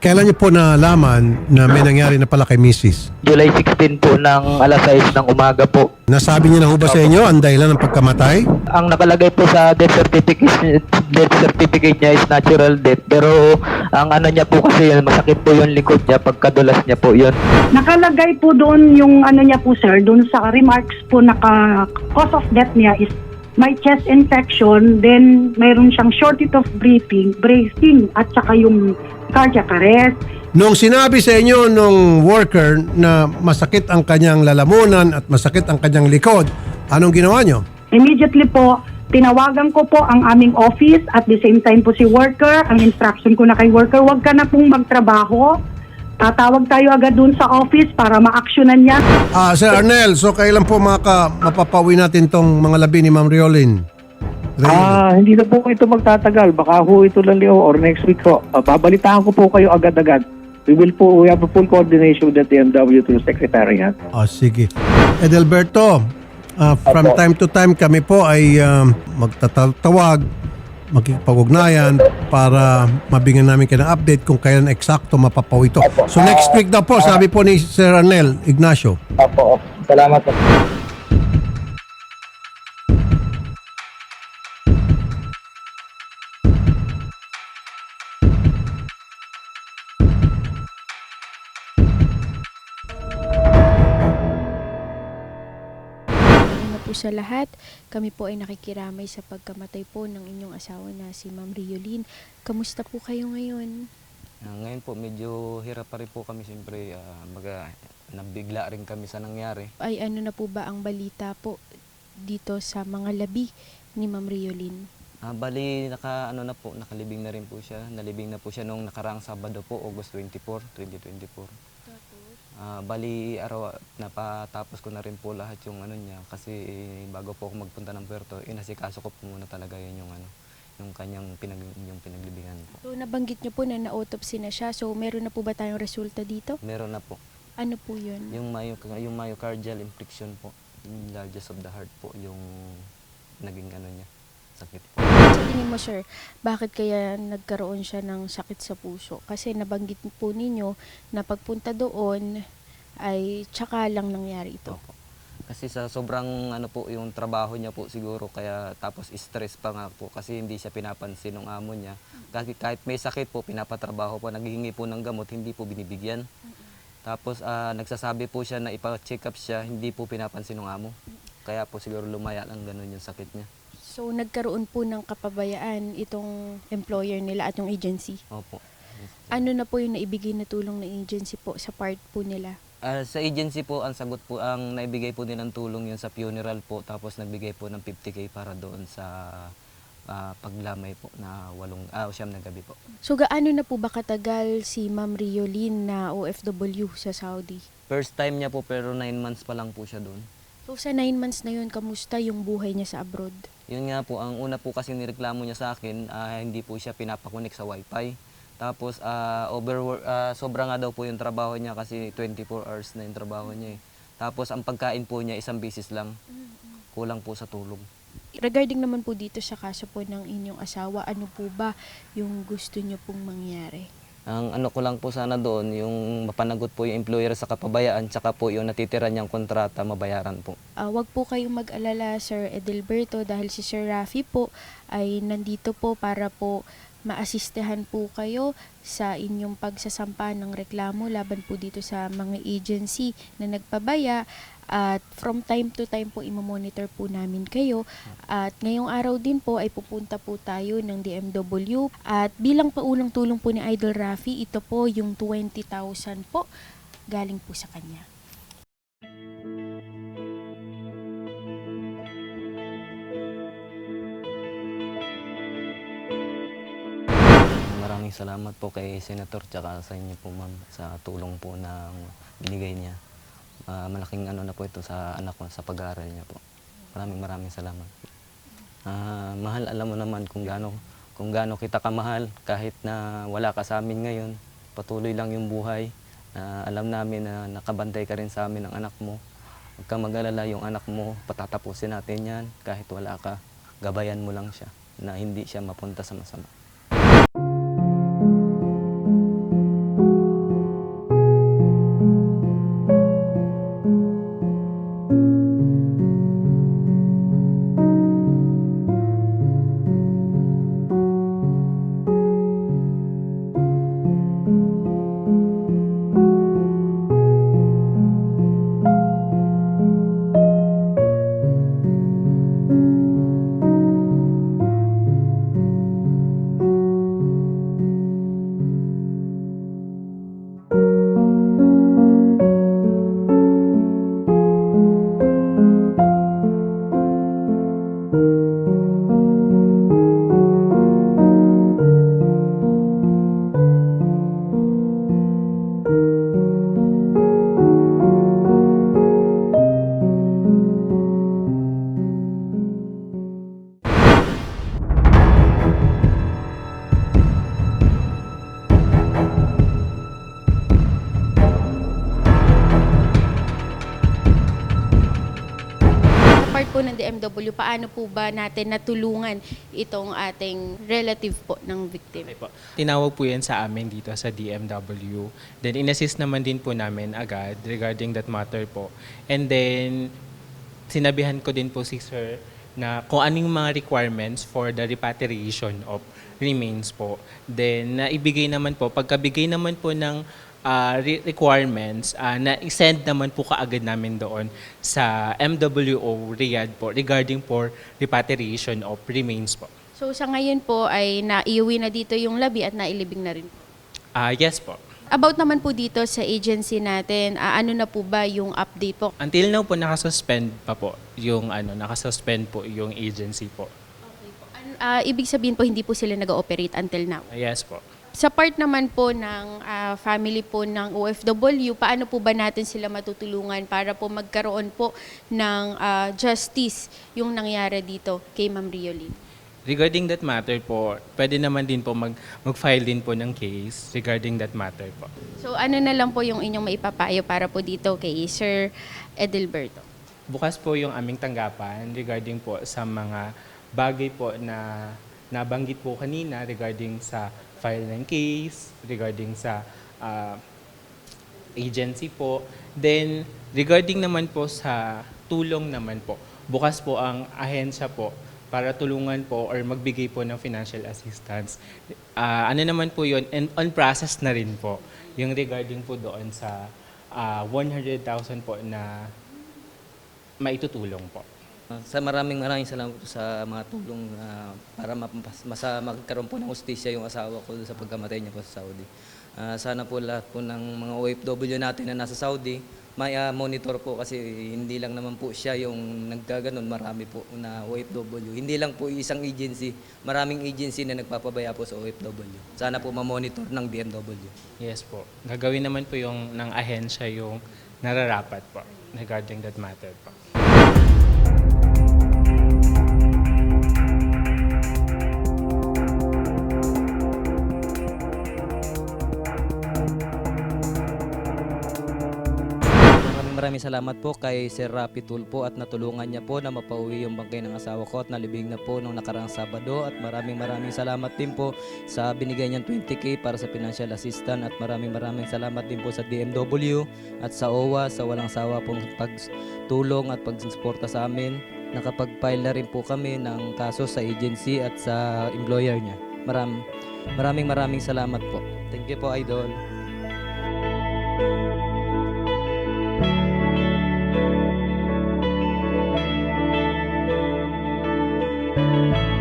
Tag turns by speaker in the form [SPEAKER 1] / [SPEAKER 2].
[SPEAKER 1] Kailan niyo po nalaman na may nangyari na pala kay Mrs.?
[SPEAKER 2] July 16 po ng alas 6 ng umaga po.
[SPEAKER 1] Nasabi niya na ho ba sa inyo ang dahilan ng pagkamatay?
[SPEAKER 2] Ang nakalagay po sa death certificate, death certificate niya is natural death. Pero ang ano niya po kasi yun, masakit po yung likod niya, pagkadulas niya po yun.
[SPEAKER 3] Nakalagay po doon yung ano niya po sir, doon sa remarks po naka cause of death niya is may chest infection, then mayroon siyang shortness of breathing, breathing at saka yung cardiac arrest.
[SPEAKER 1] Nung sinabi sa inyo nung worker na masakit ang kanyang lalamunan at masakit ang kanyang likod, anong ginawa niyo?
[SPEAKER 3] Immediately po, tinawagan ko po ang aming office at the same time po si worker. Ang instruction ko na kay worker, wag ka na pong magtrabaho. Tatawag tayo agad dun sa office para ma-actionan niya.
[SPEAKER 1] Ah, Sir Arnel, so kailan po maka, mapapauwi natin tong mga labi ni Ma'am Riolin? Riolin.
[SPEAKER 4] Ah, hindi na po ito magtatagal. Baka ho ito lang Leo or next week ho. Ah, babalitaan ko po kayo agad-agad. We will po, we have a full coordination with the DMW to the Secretariat.
[SPEAKER 1] Oh, sige. Edelberto, ah, from time to time kami po ay um, magtatawag, magkipag-ugnayan para mabigyan namin kayo ng update kung kailan eksakto mapapaw ito. So next week daw po, sabi po ni Sir Arnel Ignacio.
[SPEAKER 2] Opo, opo. Salamat po.
[SPEAKER 5] Po sa lahat, kami po ay nakikiramay sa pagkamatay po ng inyong asawa na si Ma'am Riolin. Kamusta po kayo ngayon?
[SPEAKER 6] Ah, ngayon po, medyo hirap pa rin po kami siyempre. ah, baga, nabigla rin kami sa nangyari.
[SPEAKER 5] Ay ano na po ba ang balita po dito sa mga labi ni Ma'am Riolin?
[SPEAKER 6] Ah, bali, naka, ano na po, nakalibing na rin po siya. Nalibing na po siya nung nakaraang Sabado po, August 24, 2024. Ah, bali, araw, napatapos ko na rin po lahat yung ano niya kasi bago po ako magpunta ng puerto, inasikaso ko po muna talaga yun yung ano, yung kanyang pinag, yung pinaglibingan po.
[SPEAKER 5] So nabanggit niyo po na na-autopsy na siya. So meron na po ba tayong resulta dito?
[SPEAKER 6] Meron na po.
[SPEAKER 5] Ano po yun?
[SPEAKER 6] Yung, myo, yung myocardial infection po, yung largest of the heart po, yung naging ano niya, sakit po.
[SPEAKER 5] Sa tingin mo sir, bakit kaya nagkaroon siya ng sakit sa puso? Kasi nabanggit po ninyo na pagpunta doon ay tsaka lang nangyari ito.
[SPEAKER 6] Opo. Kasi sa sobrang ano po yung trabaho niya po siguro kaya tapos stress pa nga po kasi hindi siya pinapansin ng amo niya. Kasi kahit may sakit po pinapatrabaho po, naghihingi po ng gamot, hindi po binibigyan. Tapos ah, nagsasabi po siya na ipa-check up siya, hindi po pinapansin ng amo. Kaya po siguro lumaya lang ganun yung sakit niya.
[SPEAKER 5] So nagkaroon po ng kapabayaan itong employer nila at yung agency.
[SPEAKER 6] Opo.
[SPEAKER 5] Ano na po yung naibigay na tulong ng agency po sa part po nila?
[SPEAKER 6] Ah, sa agency po, ang sagot po, ang naibigay po nilang tulong yun sa funeral po, tapos nagbigay po ng 50k para doon sa ah, paglamay po na walong, ah, siyam na gabi po.
[SPEAKER 5] So gaano na po ba katagal si Ma'am Riolin na OFW sa Saudi?
[SPEAKER 6] First time niya po pero 9 months pa lang po siya doon.
[SPEAKER 5] So sa 9 months na yun, kamusta yung buhay niya sa abroad?
[SPEAKER 6] Yun nga po, ang una po kasi nireklamo niya sa akin, ah, hindi po siya pinapakunik sa wifi. Tapos ah, overwork, ah, sobra nga daw po yung trabaho niya kasi 24 hours na yung trabaho niya eh. Tapos ang pagkain po niya isang bisis lang. Kulang po sa tulog.
[SPEAKER 5] Regarding naman po dito sa kaso po ng inyong asawa, ano po ba yung gusto niyo pong mangyari?
[SPEAKER 6] Ang ano ko lang po sana doon, yung mapanagot po yung employer sa kapabayaan, tsaka po yung natitira niyang kontrata, mabayaran po.
[SPEAKER 5] Ah, wag po kayong mag-alala, Sir Edelberto, dahil si Sir Rafi po ay nandito po para po maasistehan po kayo sa inyong pagsasampa ng reklamo laban po dito sa mga agency na nagpabaya at from time to time po imamonitor po namin kayo at ngayong araw din po ay pupunta po tayo ng DMW at bilang paunang tulong po ni Idol Rafi ito po yung 20,000 po galing po sa kanya.
[SPEAKER 6] Maraming salamat po kay Senator tsaka sa inyo po ma'am sa tulong po na binigay niya. Ah, malaking ano na po ito sa anak ko sa pag-aaral niya po. Maraming maraming salamat. Ah, mahal alam mo naman kung gaano kung gaano kita kamahal kahit na wala ka sa amin ngayon. Patuloy lang yung buhay. Ah, alam namin na nakabantay ka rin sa amin ng anak mo. Huwag kang mag-alala yung anak mo, patatapusin natin yan kahit wala ka. Gabayan mo lang siya na hindi siya mapunta sa masama.
[SPEAKER 5] Po ng DMW, paano po ba natin natulungan itong ating relative po ng victim?
[SPEAKER 7] Okay po. Tinawag po yan sa amin dito sa DMW. Then inassist naman din po namin agad regarding that matter po. And then sinabihan ko din po si sir na kung anong mga requirements for the repatriation of remains po. Then naibigay naman po, pagkabigay naman po ng re- requirements, ah, na isend naman po kaagad namin doon sa MWO Riyadh po regarding for repatriation of remains po.
[SPEAKER 5] So sa ngayon po ay naiuwi na dito yung labi at nailibing na rin po.
[SPEAKER 7] Ah yes po.
[SPEAKER 5] About naman po dito sa agency natin, ah, ano na po ba yung update po?
[SPEAKER 7] Until now po nakasuspend pa po yung ano, nakasuspend po yung agency po.
[SPEAKER 5] An- ah, ibig sabihin po hindi po sila nag-ooperate until now.
[SPEAKER 7] Ah, yes po.
[SPEAKER 5] Sa part naman po ng ah, family po ng OFW, paano po ba natin sila matutulungan para po magkaroon po ng ah, justice yung nangyari dito kay Ma'am Riolin?
[SPEAKER 7] Regarding that matter po, pwede naman din po mag, mag-file din po ng case regarding that matter po.
[SPEAKER 5] So ano na lang po yung inyong maipapayo para po dito kay Sir Edelberto?
[SPEAKER 7] Bukas po yung aming tanggapan regarding po sa mga bagay po na nabanggit po kanina regarding sa file ng case, regarding sa ah, agency po. Then, regarding naman po sa tulong naman po, bukas po ang ahensya po para tulungan po or magbigay po ng financial assistance. Ah, ano naman po yun, and on process na rin po, yung regarding po doon sa ah, 100,000 po na maitutulong po.
[SPEAKER 6] Sa maraming maraming salamat po sa mga tulong na para masa magkaroon po ng hustisya yung asawa ko sa pagkamatay niya po sa Saudi. Ah, sana po lahat po ng mga OFW natin na nasa Saudi, may ah, monitor po kasi hindi lang naman po siya yung naggaganon, marami po na OFW. Hindi lang po isang agency, maraming agency na nagpapabaya po sa OFW. Sana po ma-monitor ng BMW.
[SPEAKER 7] Yes po. Gagawin naman po yung ng ahensya yung nararapat po regarding that matter po.
[SPEAKER 6] Maraming maraming salamat po kay Sir Rapi Tulpo at natulungan niya po na mapauwi yung bangkay ng asawa ko at nalibing na po nung nakaraang Sabado at maraming maraming salamat din po sa binigay niyang 20k para sa financial assistance at maraming maraming salamat din po sa DMW at sa OWA sa walang sawa pong pagtulong at pagsuporta sa amin. Nakapag-file na rin po kami ng kaso sa agency at sa employer niya. Maram, maraming maraming salamat po. Thank you po, Idol. Música